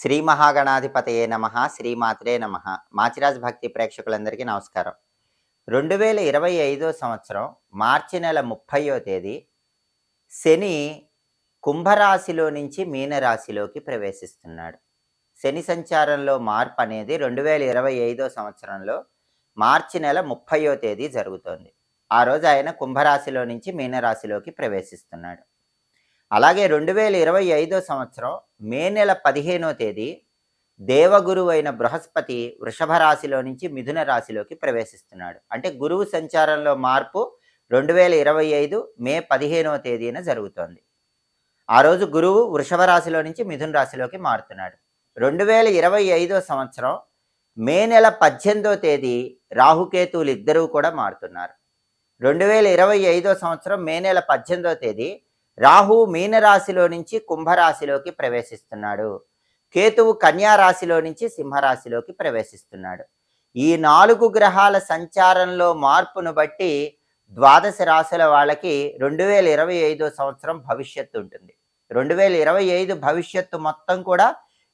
శ్రీ మహాగణాధిపతయే నమ శ్రీమాత్రే నమ. మాచిరాజ్ భక్తి ప్రేక్షకులందరికీ నమస్కారం. రెండు వేల ఇరవై ఐదో సంవత్సరం మార్చి నెల ముప్పయో తేదీ శని కుంభరాశిలో నుంచి మీనరాశిలోకి ప్రవేశిస్తున్నాడు. శని సంచారంలో మార్పు అనేది రెండు వేల ఇరవై ఐదో సంవత్సరంలో మార్చి నెల ముప్పయో తేదీ జరుగుతోంది. ఆ రోజు ఆయన కుంభరాశిలో నుంచి మీనరాశిలోకి ప్రవేశిస్తున్నాడు. అలాగే రెండు వేల ఇరవై ఐదో సంవత్సరం మే నెల పదిహేనో తేదీ దేవగురువు అయిన బృహస్పతి వృషభ రాశిలో నుంచి మిథున రాశిలోకి ప్రవేశిస్తున్నాడు. అంటే గురువు సంచారంలో మార్పు రెండు వేల ఇరవై ఐదు మే పదిహేనవ తేదీన జరుగుతోంది. ఆ రోజు గురువు వృషభ రాశిలో నుంచి మిథున రాశిలోకి మారుతున్నాడు. రెండు వేల ఇరవై ఐదో సంవత్సరం మే నెల పద్దెనిమిదో తేదీ రాహుకేతువులు ఇద్దరూ కూడా మారుతున్నారు. రెండు వేల ఇరవై ఐదో సంవత్సరం మే నెల పద్దెనిమిదో తేదీ రాహు మీనరాశిలో నుంచి కుంభరాశిలోకి ప్రవేశిస్తున్నాడు. కేతువు కన్యారాశిలో నుంచి సింహరాశిలోకి ప్రవేశిస్తున్నాడు. ఈ నాలుగు గ్రహాల సంచారంలో మార్పును బట్టి ద్వాదశ రాశుల వాళ్ళకి రెండు వేల ఇరవై ఐదో సంవత్సరం భవిష్యత్తు ఉంటుంది. రెండు వేల ఇరవై ఐదు భవిష్యత్తు మొత్తం కూడా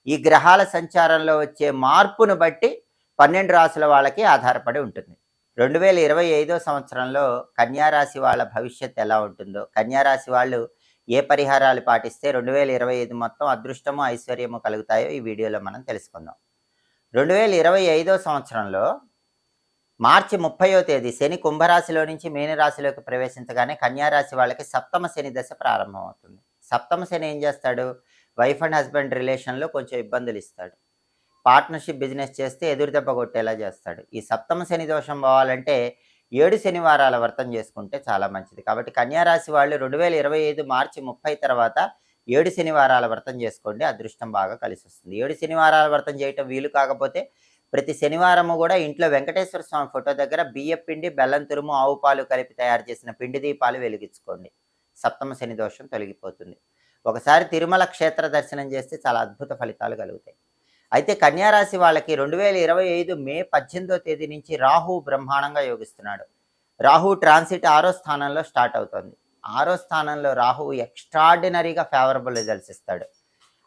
ఈ గ్రహాల సంచారంలో వచ్చే మార్పును బట్టి పన్నెండు రాశుల వాళ్ళకి ఆధారపడి ఉంటుంది. రెండు వేల ఇరవై ఐదో సంవత్సరంలో కన్యారాశి వాళ్ళ భవిష్యత్ ఎలా ఉంటుందో కన్యారాశి వాళ్ళు ఏ పరిహారాలు పాటిస్తే రెండు వేల ఇరవై ఐదు మొత్తం అదృష్టము ఐశ్వర్యము కలుగుతాయో ఈ వీడియోలో మనం తెలుసుకుందాం. రెండు వేల ఇరవై ఐదో సంవత్సరంలో మార్చి ముప్పయో తేదీ శని కుంభరాశిలో నుంచి మీనరాశిలోకి ప్రవేశించగానే కన్యారాశి వాళ్ళకి సప్తమ శని దశ ప్రారంభమవుతుంది. సప్తమ శని ఏం చేస్తాడు? వైఫ్ అండ్ హస్బెండ్ రిలేషన్లో కొంచెం ఇబ్బందులు ఇస్తాడు. పార్ట్నర్షిప్ బిజినెస్ చేస్తే ఎదురు దెబ్బ కొట్టేలా చేస్తాడు. ఈ సప్తమ శని దోషం పోవాలంటే ఏడు శనివారాల వ్రతం చేసుకుంటే చాలా మంచిది. కాబట్టి కన్యారాశి వాళ్ళు రెండు వేల ఇరవై ఐదు మార్చి ముప్పై తర్వాత ఏడు శనివారాల వ్రతం చేసుకోండి. అదృష్టం బాగా కలిసి వస్తుంది ఏడు శనివారాల వ్రతం చేయటం వీలు కాకపోతే ప్రతి శనివారము కూడా ఇంట్లో వెంకటేశ్వర స్వామి ఫోటో దగ్గర బియ్య పిండి బెల్లం తురుము ఆవు పాలు కలిపి తయారు చేసిన పిండి దీపాలు వెలిగించుకోండి. సప్తమ శని దోషం తొలగిపోతుంది. ఒకసారి తిరుమల క్షేత్ర దర్శనం చేస్తే చాలా అద్భుత ఫలితాలు కలుగుతాయి. అయితే కన్యారాశి వాళ్ళకి రెండు వేల ఇరవై ఐదు మే పద్దెనిమిదో తేదీ నుంచి రాహు బ్రహ్మాండంగా యోగిస్తున్నాడు. రాహు ట్రాన్సిట్ ఆరో స్థానంలో స్టార్ట్ అవుతుంది. ఆరో స్థానంలో రాహు ఎక్స్ట్రాడినరీగా ఫేవరబుల్ రిజల్ట్స్ ఇస్తాడు.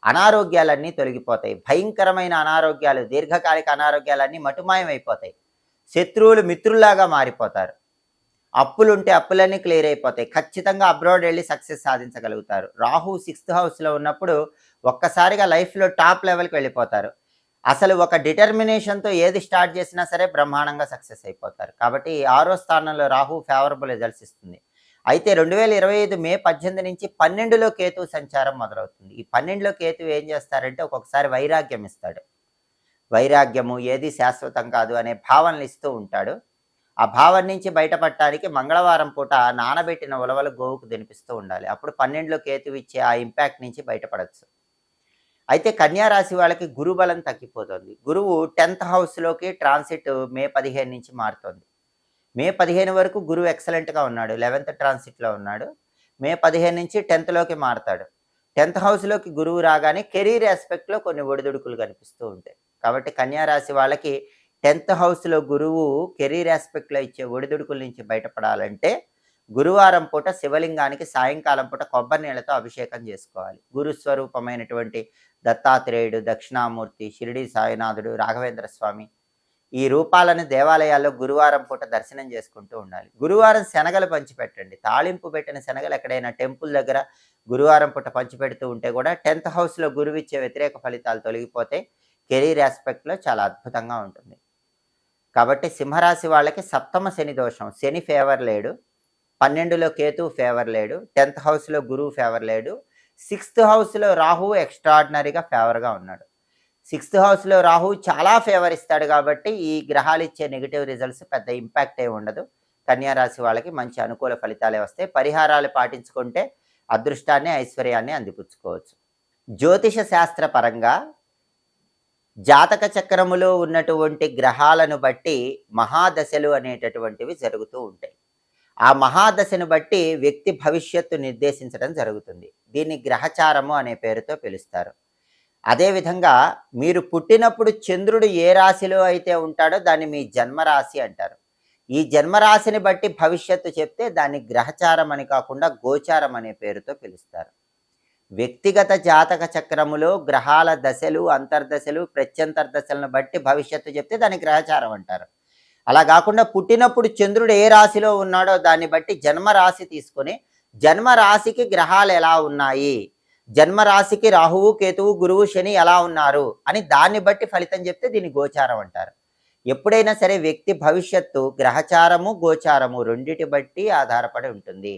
అనారోగ్యాలన్నీ తొలగిపోతాయి. భయంకరమైన అనారోగ్యాలు దీర్ఘకాలిక అనారోగ్యాలన్నీ మటుమాయమైపోతాయి. శత్రువులు మిత్రుల్లాగా మారిపోతారు. అప్పులుంటే అప్పులన్నీ క్లియర్ అయిపోతాయి. ఖచ్చితంగా అబ్రాడ్ వెళ్ళి సక్సెస్ సాధించగలుగుతారు. రాహు సిక్స్త్ హౌస్లో ఉన్నప్పుడు ఒక్కసారిగా లైఫ్లో టాప్ లెవెల్కి వెళ్ళిపోతారు. అసలు ఒక డిటర్మినేషన్తో ఏది స్టార్ట్ చేసినా సరే బ్రహ్మాండంగా సక్సెస్ అయిపోతారు. కాబట్టి ఆరో స్థానంలో రాహు ఫేవరబుల్ రిజల్ట్స్ ఇస్తుంది. అయితే రెండు వేల ఇరవై ఐదు మే పద్దెనిమిది నుంచి పన్నెండులో కేతు సంచారం మొదలవుతుంది. ఈ పన్నెండులో కేతు ఏం చేస్తారంటే ఒక్కొక్కసారి వైరాగ్యం ఇస్తాడు. వైరాగ్యము ఏది శాశ్వతం కాదు అనే భావనలు ఇస్తూ ఉంటాడు. ఆ భావం నుంచి బయటపడటానికి మంగళవారం పూట నానబెట్టిన ఉలవలు గోవుకు తినిపిస్తూ ఉండాలి. అప్పుడు పన్నెండులో కేతు ఇచ్చే ఆ ఇంపాక్ట్ నుంచి బయటపడచ్చు. అయితే కన్యారాశి వాళ్ళకి గురు బలం తగ్గిపోతుంది. గురువు టెన్త్ హౌస్లోకి ట్రాన్సిట్ మే పదిహేను నుంచి మారుతుంది. మే పదిహేను వరకు గురువు ఎక్సలెంట్గా ఉన్నాడు. లెవెన్త్ ట్రాన్సిట్లో ఉన్నాడు. మే పదిహేను నుంచి టెన్త్లోకి మారుతాడు. టెన్త్ హౌస్లోకి గురువు రాగానే కెరీర్ ఆస్పెక్ట్లో కొన్ని ఒడిదుడుకులు కనిపిస్తూ ఉంటాయి. కాబట్టి కన్యారాశి వాళ్ళకి టెన్త్ హౌస్లో గురువు కెరీర్ ఆస్పెక్ట్లో ఇచ్చే ఒడిదుడుకుల నుంచి బయటపడాలంటే గురువారం పూట శివలింగానికి సాయంకాలం పూట కొబ్బరి నీళ్ళతో అభిషేకం చేసుకోవాలి. గురు స్వరూపమైనటువంటి దత్తాత్రేయుడు దక్షిణామూర్తి షిరిడి సాయినాథుడు రాఘవేంద్ర స్వామి ఈ రూపాలను దేవాలయాల్లో గురువారం పూట దర్శనం చేసుకుంటూ ఉండాలి. గురువారం శనగలు పంచిపెట్టండి. తాళింపు పెట్టిన శనగలు ఎక్కడైనా టెంపుల్ దగ్గర గురువారం పూట పంచిపెడుతూ ఉంటే కూడా టెన్త్ హౌస్లో గురువు ఇచ్చే వ్యతిరేక ఫలితాలు తొలగిపోతే కెరీర్ ఆస్పెక్ట్లో చాలా అద్భుతంగా ఉంటుంది. కాబట్టి సింహరాశి వాళ్ళకి సప్తమ శని దోషం. శని ఫేవర్ లేడు. పన్నెండులో కేతు ఫేవర్ లేడు టెన్త్ హౌస్లో గురువు ఫేవర్ లేడు సిక్స్త్ హౌస్లో రాహు ఎక్స్ట్రాడినరీగా ఫేవర్గా ఉన్నాడు. సిక్స్త్ హౌస్లో రాహు చాలా ఫేవర్ ఇస్తాడు కాబట్టి ఈ గ్రహాలు ఇచ్చే నెగిటివ్ రిజల్ట్స్ పెద్ద ఇంపాక్ట్ ఏ ఉండదు. కన్యారాశి వాళ్ళకి మంచి అనుకూల ఫలితాలే వస్తాయి. పరిహారాలు పాటించుకుంటే అదృష్టాన్ని ఐశ్వర్యాన్ని అందిపుచ్చుకోవచ్చు. జ్యోతిష శాస్త్ర పరంగా జాతక చక్రములో ఉన్నటువంటి గ్రహాలను బట్టి మహాదశలు అనేటటువంటివి జరుగుతూ ఉంటాయి. ఆ మహాదశను బట్టి వ్యక్తి భవిష్యత్తు నిర్దేశించడం జరుగుతుంది. దీన్ని గ్రహచారము అనే పేరుతో పిలుస్తారు. అదేవిధంగా మీరు పుట్టినప్పుడు చంద్రుడు ఏ రాశిలో అయితే ఉంటాడో దాన్ని మీ జన్మరాశి అంటారు. ఈ జన్మరాశిని బట్టి భవిష్యత్తు చెప్తే దాన్ని గ్రహచారం అని కాకుండా గోచారం అనే పేరుతో పిలుస్తారు. వ్యక్తిగత జాతక చక్రములో గ్రహాల దశలు అంతర్దశలు ప్రత్యంతర్దశలను బట్టి భవిష్యత్తు చెప్తే దాన్ని గ్రహచారం అంటారు. అలా కాకుండా పుట్టినప్పుడు చంద్రుడు ఏ రాశిలో ఉన్నాడో దాన్ని బట్టి జన్మ రాశి తీసుకొని జన్మ రాశికి గ్రహాలు ఎలా ఉన్నాయి? జన్మ రాశికి రాహువు కేతువు గురువు శని ఎలా ఉన్నారు? అని దాన్ని బట్టి ఫలితం చెప్తే దీన్ని గోచారం అంటారు. ఎప్పుడైనా సరే వ్యక్తి భవిష్యత్తు గ్రహచారము గోచారము రెండిటి బట్టి ఆధారపడి ఉంటుంది.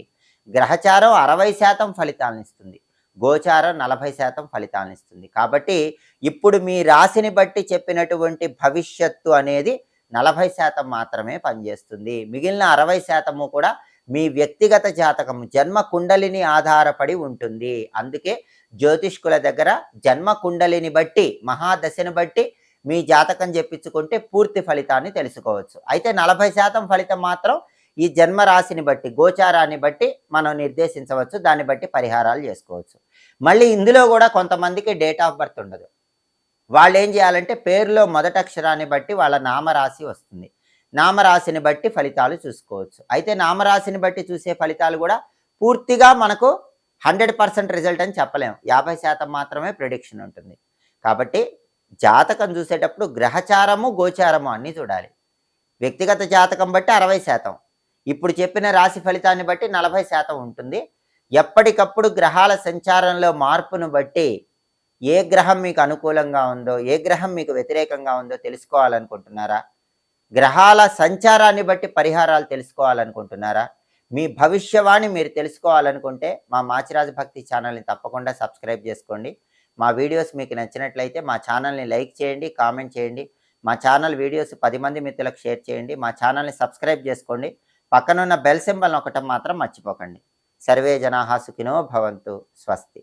గ్రహచారం అరవై శాతం ఫలితాలను ఇస్తుంది. గోచారం నలభై శాతం ఫలితాలను ఇస్తుంది. కాబట్టి ఇప్పుడు మీ రాశిని బట్టి చెప్పినటువంటి భవిష్యత్తు అనేది నలభై శాతం మాత్రమే పనిచేస్తుంది. మిగిలిన అరవై శాతము కూడా మీ వ్యక్తిగత జాతకం జన్మ కుండలిని ఆధారపడి ఉంటుంది. అందుకే జ్యోతిష్కుల దగ్గర జన్మ కుండలిని బట్టి మహాదశని బట్టి మీ జాతకం చెప్పించుకుంటే పూర్తి ఫలితాన్ని తెలుసుకోవచ్చు. అయితే నలభై శాతం ఫలితం మాత్రం ఈ జన్మ రాశిని బట్టి గోచారాన్ని బట్టి మనం నిర్దేశించవచ్చు. దాన్ని బట్టి పరిహారాలు చేసుకోవచ్చు. మళ్ళీ ఇందులో కూడా కొంతమందికి డేట్ ఆఫ్ బర్త్ ఉండదు. వాళ్ళు ఏం చేయాలంటే పేరులో మొదటి అక్షరాన్ని బట్టి వాళ్ళ నామరాశి వస్తుంది. నామరాశిని బట్టి ఫలితాలు చూసుకోవచ్చు. అయితే నామరాశిని బట్టి చూసే ఫలితాలు కూడా పూర్తిగా మనకు హండ్రెడ్ పర్సెంట్ రిజల్ట్ అని చెప్పలేము యాభై శాతం మాత్రమే ప్రిడిక్షన్ ఉంటుంది. కాబట్టి జాతకం చూసేటప్పుడు గ్రహచారము గోచారము అన్నీ చూడాలి. వ్యక్తిగత జాతకం బట్టి అరవై శాతం. ఇప్పుడు చెప్పిన రాశి ఫలితాన్ని బట్టి నలభై శాతం ఉంటుంది. ఎప్పటికప్పుడు గ్రహాల సంచారంలో మార్పును బట్టి ఏ గ్రహం మీకు అనుకూలంగా ఉందో ఏ గ్రహం మీకు వ్యతిరేకంగా ఉందో తెలుసుకోవాలనుకుంటున్నారా? గ్రహాల సంచారాన్ని బట్టి పరిహారాలు తెలుసుకోవాలనుకుంటున్నారా? మీ భవిష్యవాణి మీరు తెలుసుకోవాలనుకుంటే మా మాచిరాజు భక్తి ఛానల్ని తప్పకుండా సబ్స్క్రైబ్ చేసుకోండి. మా వీడియోస్ మీకు నచ్చినట్లయితే మా ఛానల్ని లైక్ చేయండి కామెంట్ చేయండి. మా ఛానల్ వీడియోస్ పది మంది మిత్రులకు షేర్ చేయండి. మా ఛానల్ని సబ్స్క్రైబ్ చేసుకోండి. పక్కనున్న బెల్ సింబల్ ఒకటం మాత్రం మర్చిపోకండి. సర్వే జనాహా సుఖినో భవంతు. స్వస్తి.